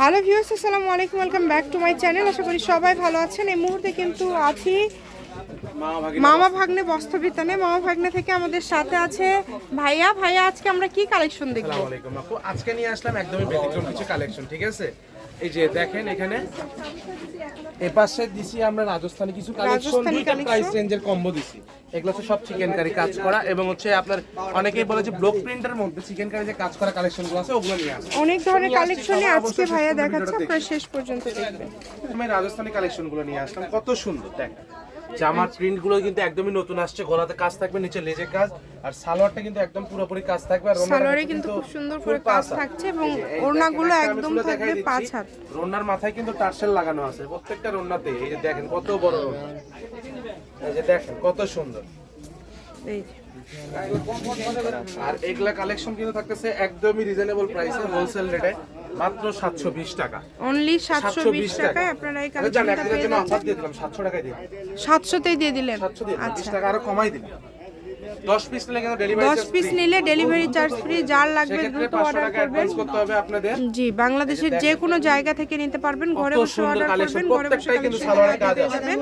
Hello views আসসালামু আলাইকুম, welcome back to my channel. আশা করি সবাই ভালো আছেন। এই মুহূর্তে কিন্তু আছি মামা ভাগ্নে বস্ত্র বিতানে মামা ভাগ্নে থেকে আমাদের সাথে আছে ভাইয়া। ভাইয়া আজকে আমরা কি কালেকশন দেখব? আজকে নিয়ে আসলাম একদমই ব্যতিক্রম কিছু কালেকশন ঠিক আছে? এই যে দেখেন এখানে এ পাশে দিছি আমরা রাজস্থানি কিছু কালেকশন দুইটা প্রাইস রেঞ্জের কম্বো দিছি। এগুলো হচ্ছে সব চিকেন কারি কাজ করা এবং হচ্ছে আপনার অনেকেই বলে যে ব্লক প্রিন্টের মধ্যে চিকেন কারি যে কাজ করা কালেকশনগুলো আছে ওগুলো নিয়ে আসে অনেক ধরনের নিয়ে আসছি, কালেকশনে সবাই আজকে ভাইয়া দেখাচ্ছে আপনারা শেষ পর্যন্ত দেখবেন। আমি রাজস্থানি কালেকশনগুলো নিয়ে আসলাম কত সুন্দর দেখ। জামার প্রিন্টগুলো কিন্তু একদমই নতুন আসছে গলাতে কাজ থাকবে নিচে লেজে কাজ আর সালোয়ারটা কিন্তু একদম পুরোপুরি কাজ থাকবে আর সালোয়ারে কিন্তু খুব সুন্দর করে কাজ থাকছে এবং ওড়নাগুলো একদম থাকবে পাঁচ হাত। রোনার মাথায় কিন্তু টার্সেল লাগানো আছে প্রত্যেকটা রোনাতে এই যে দেখেন কত বড় রোনা। এই যে দেখেন কত সুন্দর। এই আর এগুলা কালেকশন কিন্তু থাকতেছে একদমই রিজনেবল প্রাইসে হোলসেল রেটে মাত্র সাতশো বিশ টাকা। অনলি সাতশো সাতশো বিশ বিশ টাকায় আপনারা এই কালেকশনটা একদিনের পেয়ে যাচ্ছেন। দিয়ে দিলাম সাতশো টাকায় দিলাম। সাতশোতেই দিয়ে দিলেন। সাতশো দিয়ে দিলাম। বিশ আচ্ছা। টাকা আরও কমাই দিলাম। দশ পিস নিলে কিন্তু ডেলিভারি দশ পিস নিলে ডেলিভারি চার্জ ফ্রি যার লাগবে দ্রুত অর্ডার করবেন। করতে হবে আপনাদের। জি বাংলাদেশের যে কোনো জায়গা থেকে নিতে পারবেন ঘরে বসে অর্ডার করবেন ঘরে বসে কিন্তু সালোয়ারের কাজ আছে।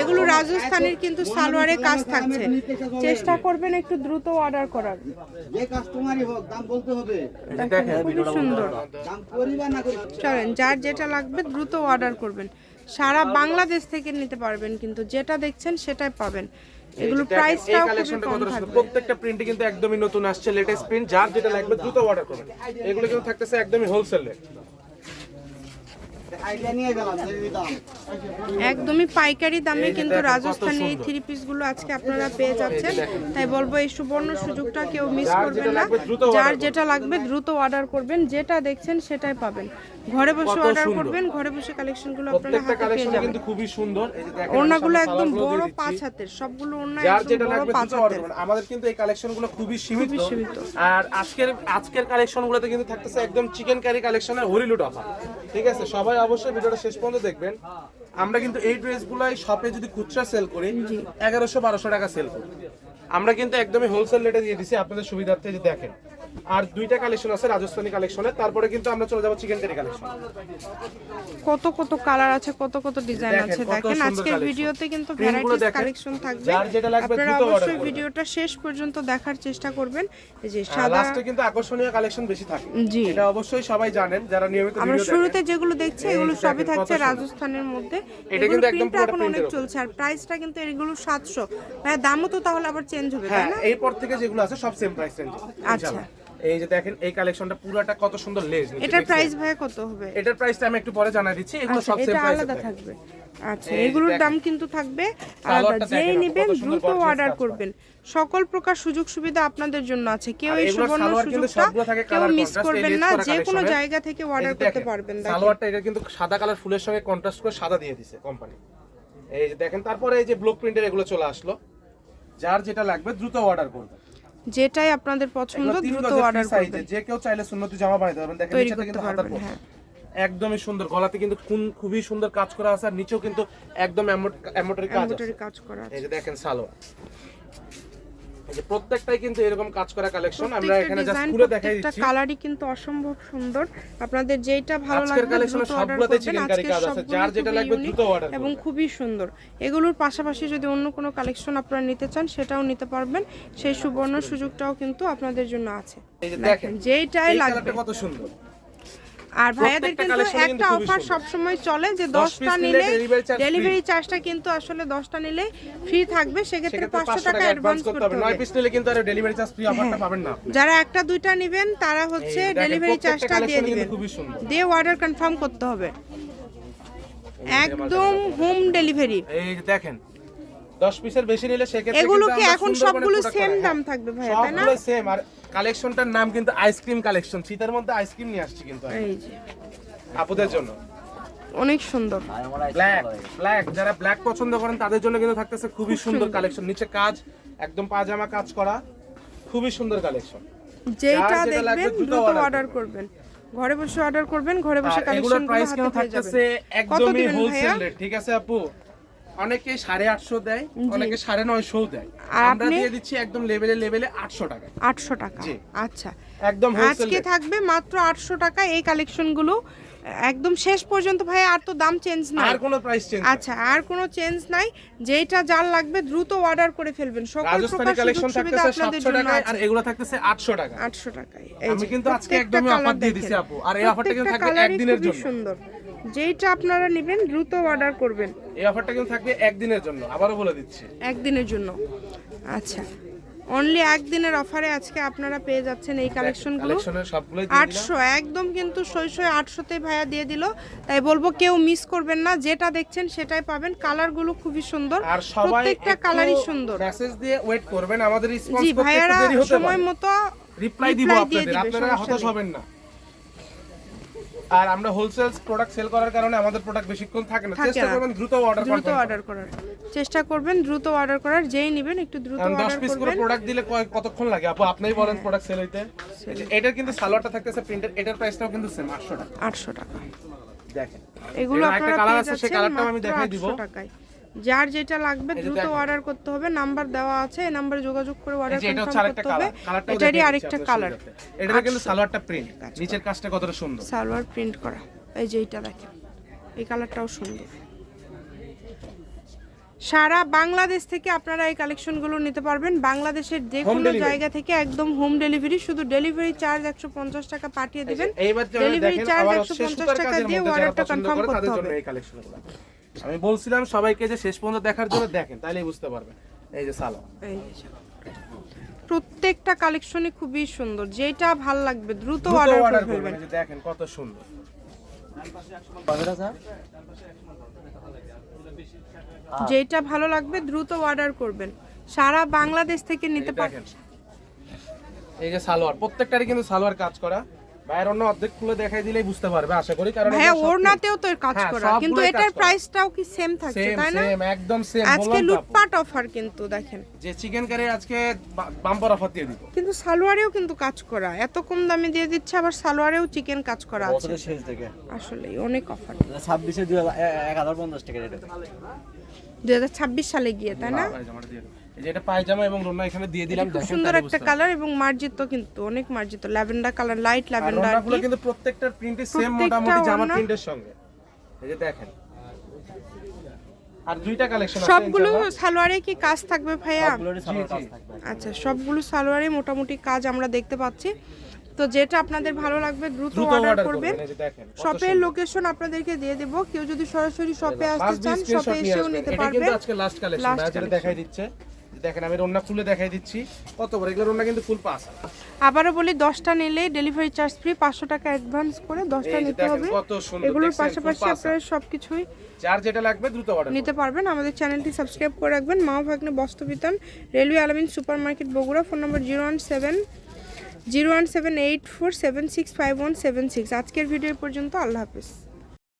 এগুলো রাজস্থানের কিন্তু সালোয়ারে কাজ থাকছে। চেষ্টা করবেন একটু দ্রুত অর্ডার করার। যে কাস্টমারই হোক দাম বলতে হবে। দেখেন সুন্দর। দাম করি বা না করি চলেন যার যেটা লাগবে দ্রুত অর্ডার করবেন। সারা বাংলাদেশ থেকে নিতে পারবেন কিন্তু যেটা দেখছেন সেটাই পাবেন। এগুলো প্রাইসটাও খুবই কম থাকবে। প্রত্যেকটা প্রিন্টে কিন্তু একদমই নতুন আসছে লেটেস্ট প্রিন্ট যার যেটা লাগবে দ্রুত অর্ডার করবেন। এগুলো কিন্তু থাকতেছে একদমই হোলসেল রেট একদমই পাইকারি দামে কিন্তু রাজস্থানের এই। থ্রি পিসগুলো আজকে আপনারা পেয়ে যাচ্ছেন। তাই বলব এই সুবর্ণ সুযোগটা কেউ মিস করবেন না। যার যেটা লাগবে দ্রুত অর্ডার করবেন যেটা দেখছেন সেটাই পাবেন। ঘরে বসে অর্ডার করবেন ঘরে বসে কালেকশনগুলো আপনারা হাতে পেয়ে যাবেন কিন্তু খুবই সুন্দর। এই যে দেখেন ওড়নাগুলো একদম বড় পাঁচ হাতের সবগুলো ওড়না একদম বড় পাঁচ হাতের। আমাদের কিন্তু এই কালেকশনগুলো খুবই সীমিত। আর আজকের আজকের কালেকশন গুলোতে কিন্তু থাকতেছে একদম চিকেন কারি কালেকশনের হরিলুট অফার ঠিক আছে? সবাই অবশ্যই ভিডিওটা শেষ পর্যন্ত দেখবেন। আমরা কিন্তু এই ড্রেসগুলাই শপে যদি খুচরা সেল করি এগারোশো বারোশো টাকা সেল করি। আমরা কিন্তু একদমই হোলসেল রেটে দিয়ে দিছি। আপনাদের সুবিধার্থে যে দেখেন। আর দুইটা কালেকশন আছে রাজস্থানী কালেকশনের তারপরে কিন্তু আমরা চলে যাব চিকেন কারি কালেকশন কত কত কালার আছে কত কত ডিজাইন আছে দেখেন। আজকের ভিডিওতে কিন্তু ভ্যারাইটিস কালেকশন থাকবে। যার যেটা লাগবে আপনারা দ্রুত order অবশ্যই ভিডিওটা শেষ পর্যন্ত দেখার চেষ্টা করবেন। এই যে সাদা লাস্টে কিন্তু আকর্ষণীয় কালেকশন বেশি থাকে। জি। এটা অবশ্যই সবাই জানেন যারা নিয়মিত ভিডিও আমরা শুরুতে যেগুলো দেখছি এগুলো সবই থাকছে রাজস্থানের মধ্যে। এটা কিন্তু একদম প্রিন্ট এখন অনেক চলছে। আর প্রাইসটা কিন্তু এগুলো সাতশো। হ্যাঁ দামও তো তাহলে আবার চেঞ্জ হবে তাই হ্যাঁ না? এরপর থেকে যেগুলো আছে সব সেম প্রাইস রেঞ্জে আচ্ছা। এই যে দেখেন এই কালেকশনটা পুরোটা কত সুন্দর লেজ এটার প্রাইস ভাই কত হবে? এটার প্রাইসটা আমি একটু পরে জানাই দিচ্ছি এগুলো আচ্ছা সব সেম প্রাইস আলাদা থাকবে। আচ্ছা এগুলোর দাম কিন্তু থাকবে আলাদা যেই নেবেন দ্রুত অর্ডার করবেন। সকল প্রকার সুযোগ সুবিধা আপনাদের জন্য আছে। কেউ এই সুবর্ণ সুযোগটা কেউ মিস করবেন না। যে কোনো জায়গা থেকে অর্ডার করতে পারবেন। সালোয়ারটা এটা কিন্তু সাদা কালার ফুলের সঙ্গে কন্ট্রাস্ট করে সাদা দিয়ে দিছে কোম্পানি এই যে দেখেন তারপরে এই যে ব্লক প্রিন্টের এগুলো চলে আসলো। যার যেটা লাগবে দ্রুত অর্ডার করবেন। যেটাই আপনাদের পছন্দ দ্রুত অর্ডার করবেন। যে কেউ চাইলে সুন্নতি জামা বানাতে পারবেন। দেখেন নিচে কিন্তু হাতার হ্যাঁ। একদমই সুন্দর। গলাতে কিন্তু খুবই সুন্দর কাজ করা আছে আর নিচেও কিন্তু একদম এমব্রয়ডারি কাজ আছে। কাজ করা আছে এই যে দেখেন সালোয়ার। যে প্রত্যেকটাই কিন্তু এরকম কাজ করা কালেকশন আমরা এখানে জাস্ট দেখাই দিচ্ছি। কালারই কিন্তু অসম্ভব সুন্দর। আপনাদের যেটা ভালো লাগবে সবগুলোতে আজকের কাজ আছে। যার যেটা লাগবে দ্রুত order এবং খুবই সুন্দর। এগুলোর পাশাপাশি যদি অন্য কোনো কালেকশন আপনারা নিতে চান সেটাও নিতে পারবেন। সেই সুবর্ণ সুযোগটাও কিন্তু আপনাদের জন্য আছে। দেখেন যেইটাই লাগবে। কত সুন্দর। আর ভাইয়াদের কিন্তু একটা অফার। সব সময় চলে যে 10 দশটা নিলে। ডেলিভারি চার্জটা কিন্তু আসলে দশটা নিলে ফ্রি থাকবে সেক্ষেত্রে সেক্ষেত্রে পাঁচশো পাঁচশো টাকা টাকা অ্যাডভান্স করতে হবে। নয় পিস নিলে কিন্তু আর ডেলিভারি চার্জ ফ্রি অফারটা পাবেন না যারা একটা দুইটা নেবেন তারা হচ্ছে ডেলিভারি চার্জটা দিয়ে দিবেন। দিয়ে অর্ডার কনফার্ম করতে হবে। একদম হোম ডেলিভারি এই দেখেন 10 পিসের বেশি নিলে সেক্ষেত্রে এগুলো কি এখন সবগুলো সেম দাম। থাকবে ভাইয়া তাই না? সবগুলো সেম আর কালেকশনটার নাম কিন্তু আইসক্রিম কালেকশন শীতের মধ্যে আইসক্রিম নিয়ে আসছি কিন্তু এই যে। আপুদের জন্য। অনেক সুন্দর। ব্ল্যাক ব্ল্যাক যারা ব্ল্যাক পছন্দ করেন তাদের জন্য কিন্তু থাকতেছে খুবই সুন্দর কালেকশন নিচে কাজ একদম পাজামা কাজ করা খুবই সুন্দর কালেকশন যেটা দেখবেন দ্রুত অর্ডার করবেন। ঘরে বসে অর্ডার করবেন ঘরে বসে কালেকশন প্রাইস কেন হাতে পেয়ে থাকতেছে একদমই হোলসেল রেট ঠিক আছে আপু? অনেকে সাড়ে আটশো দেয় অনেকে সাড়ে নয়শো দেয়। আর আমরা দিয়ে দিচ্ছি একদম লেভেলে লেভেলে আটশো টাকা আটশো টাকা। জি। আচ্ছা। একদম আজকে থাকবে মাত্র আটশো টাকা এই কালেকশনগুলো একদম শেষ পর্যন্ত ভাই আর তো দাম চেঞ্জ নাই। আর কোনো প্রাইস চেঞ্জ আচ্ছা আর কোনো চেঞ্জ নাই। যেটা যার লাগবে দ্রুত অর্ডার করে ফেলবেন। সকল প্রকার কালেকশন থাকতেছে 700 জন্য টাকায় আর এগুলো থাকতেছে 800 টাকা 800 টাকায়। আমি কিন্তু আজকে একদমই offer দিয়ে দিছি আপু। আর এই offerটা কিন্তু থাকবে একদিনের জন্য। সুন্দর। যেইটা আপনারা নেবেন দ্রুত অর্ডার করবেন। এই অফারটা কিন্তু থাকবে একদিনের জন্য আবারও বলে দিচ্ছি। একদিনের জন্য। আচ্ছা। অনলি একদিনের অফারে আজকে আপনারা পেয়ে যাচ্ছেন এই কালেকশনগুলো আটশো একদম কিন্তু সই আটশোতে ভাইয়া দিয়ে দিল। তাই বলব কেউ মিস করবেন না যেটা দেখছেন সেটাই পাবেন। কালারগুলো খুবই সুন্দর। আর প্রত্যেকটা কালারই সুন্দর। মেসেজ দিয়ে ওয়েট করবেন আমাদের রেসপন্স করতে দেরি হতে সময় মতো রিপ্লাই দিব আপনাদের আপনারা হতাশ হবেন না। আর আমরা হোলসেল প্রোডাক্ট সেল করার কারণে আমাদের প্রোডাক্ট বেশিক্ষণ থাকে না। চেষ্টা করবেন দ্রুত অর্ডার দ্রুত অর্ডার করার। চেষ্টা করবেন দ্রুত অর্ডার করার যেই নেবেন একটু দ্রুত অর্ডার করবেন 10 পিস করে প্রোডাক্ট দিলে কতক্ষণ লাগে? আপু আপনিই বলেন প্রোডাক্ট সেল হইতে। এটার কিন্তু সালোয়ারটা থাকতেছে প্রিন্টেড এটার প্রাইসটাও কিন্তু সেম 800 টাকা। আটশো টাকা। দেখেন। এগুলো আপনারা কালার আছে সেই কালারটাও আমি দেখাই দিব। 800 টাকায়। যার যেটা লাগবে দ্রুত অর্ডার করতে হবে। নাম্বার দেওয়া আছে এই নাম্বারে যোগাযোগ করে অর্ডার এটা কনফার্ম আরেকটা করতে হবে। এটারই আরেকটা কালার। এটার কিন্তু সালোয়ারটা প্রিন্ট নিচের কাজটা কতটা সুন্দর। সালোয়ার প্রিন্ট করা। এই যে এইটা দেখেন। এই কালারটাও সুন্দর। সারা বাংলাদেশ থেকে আপনারা এই কালেকশনগুলো নিতে পারবেন। বাংলাদেশের যে কোনো জায়গা থেকে একদম হোম ডেলিভারি শুধু ডেলিভারি চার্জ একশো পঞ্চাশ টাকা পাঠিয়ে দিবেন। ডেলিভারি চার্জ একশো পঞ্চাশ টাকা দিয়ে অর্ডারটা কনফার্ম করতে হবে। আমি বলছিলাম সবাইকে যে শেষ পর্যন্ত দেখার জন্য দেখেন তাইলেই বুঝতে পারবেন। এই যে সালোয়ার। এই প্রত্যেকটা কালেকশনই খুবই সুন্দর যেটা ভালো লাগবে দ্রুত অর্ডার অর্ডার করে করবেন দেখেন কত সুন্দর। যেটা ভালো লাগবে দ্রুত অর্ডার করবেন। সারা বাংলাদেশ থেকে নিতে পারবেন এই যে সালোয়ার প্রত্যেকটারই কিন্তু সালোয়ার কাজ করা। বাইরের অন্য অর্ধেক খুলে দেখাই দিলেই বুঝতে পারবে আশা করি কারণ ওড়নাতেও তো কাজ হ্যাঁ, করা কিন্তু এটার প্রাইসটাও কি সেম থাকছে তাই না? সেম একদম সেম আজকে। লুটপাট অফার কিন্তু দেখেন। যে চিকেন কারি আজকে বাম্পার অফার দিয়ে দিব। কিন্তু সালোয়ারেও কিন্তু কাজ করা এত কম দামে দিয়ে দিচ্ছে আবার সালোয়ারেও চিকেন কাজ করা আছে। বছরের শেষ থেকে। আসলে অনেক অফার ছাব্বিশে দুই এক হাজার পঞ্চাশ টাকা রেটে দুই হাজার ছাব্বিশ সালে গিয়ে তাই না? পায়জামা এবং রোনা এখানে দিয়ে দিলাম দেখেন সুন্দর একটা কালার এবং মার্জিত কিন্তু অনেক মার্জিত ল্যাভেন্ডার কালার লাইট ল্যাভেন্ডার রোনাগুলো কিন্তু প্রত্যেকটার প্রিন্টে সেম মোটামুটি জামা প্রিন্টের সঙ্গে। এই যে দেখেন। আর দুইটা কালেকশন আছে সবগুলো সালোয়ারে কি কাজ থাকবে ভাইয়া। আচ্ছা সবগুলো সালোয়ারে মোটামুটি কাজ আমরা দেখতে পাচ্ছি। তো যেটা আপনাদের ভালো লাগবে দ্রুত অর্ডার করবেন। শপের লোকেশন আপনাদেরকে দিয়ে দেব। কেউ যদি সরাসরি শপে আসতে চান শপে এসেও নিতে এটা পারবেন আজকে লাস্ট কালেকশন যেটা দেখাই দিচ্ছে। দেখেন আমি রন্না খুলে দেখাই দিচ্ছি। কত বড়? এগুলো রন্না কিন্তু ফুল পাস আবারও বলি দশটা নিলে ডেলিভারি চার্জ ফ্রি পাঁচশো টাকা অ্যাডভান্স করে দশটা নিতে হবে। এগুলোর পাশাপাশি আপনারা সবকিছুই যার যেটা লাগবে দ্রুত অর্ডার নিতে পারবেন। আমাদের চ্যানেলটি সাবস্ক্রাইব করে রাখবেন। Ma Bhagne Bastrabitan railway Alamin super market Bogura phone number zero one seven zero one seven eight four seven six five one seven six. আজকের ভিডিও পর্যন্ত। আল্লাহ হাফিজ।